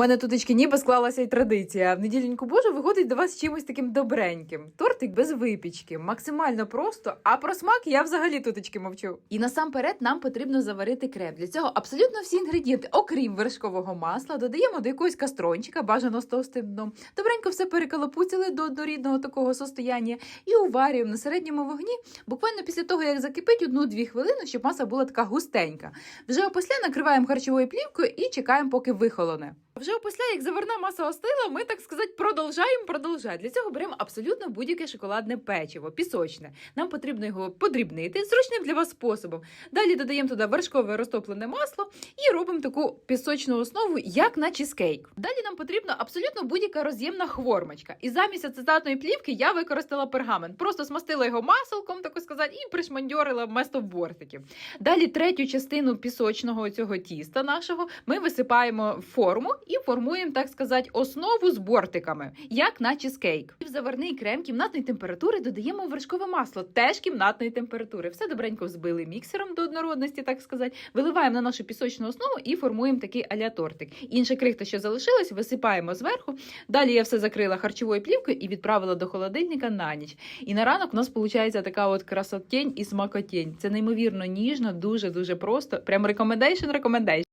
мене тутечки ніби склалася й традиція. В неділеньку Божу виходить до вас чимось таким добреньким. Тортик без випічки, максимально просто. А про смак я взагалі тутечки мовчу. І насамперед нам потрібно заварити крем. Для цього абсолютно всі інгредієнти, окрім вершкового масла, додаємо до якогось кастрончика, бажано з товстим дном. Добренько все перекалапуцили до однорідного такого состояння і уварюємо на середньому вогні. Буквально після того, як закипить одну-дві хвилини, щоб маса була така густенька. Вже опісля накриваємо харчовою плівкою і чекаємо, поки вихолоне. Вже опісля, як заварна маса остила, ми так сказати продовжаємо продовжати. Для цього беремо абсолютно будь-яке шоколадне печиво, пісочне. Нам потрібно його подрібнити зручним для вас способом. Далі додаємо туди вершкове розтоплене масло і робимо таку пісочну основу, як на чизкейк. Далі нам потрібна абсолютно будь-яка роз'ємна хвормочка. І замість ацетатної плівки я використала пергамент. Просто смастила його маселком, так сказати, і пришмандьорила вместо бортиків. Далі третю частину пісочного цього тіста нашого ми висипаємо в форму і формуємо, так сказати, основу з бортиками, як на чизкейк. В заварний крем кімнатної температури додаємо вершкове масло, теж кімнатної температури. Все добренько взбили міксером до однородності, так сказати. Виливаємо на нашу пісочну основу і формуємо такий аля тортик. Інша крихта, що залишилась, висипаємо зверху. Далі я все закрила харчовою плівкою і відправила до холодильника на ніч. І на ранок у нас виходить така от красотень і смакотень. Це неймовірно ніжно, дуже дуже просто. Прям рекомендейшн, рекомендейшн.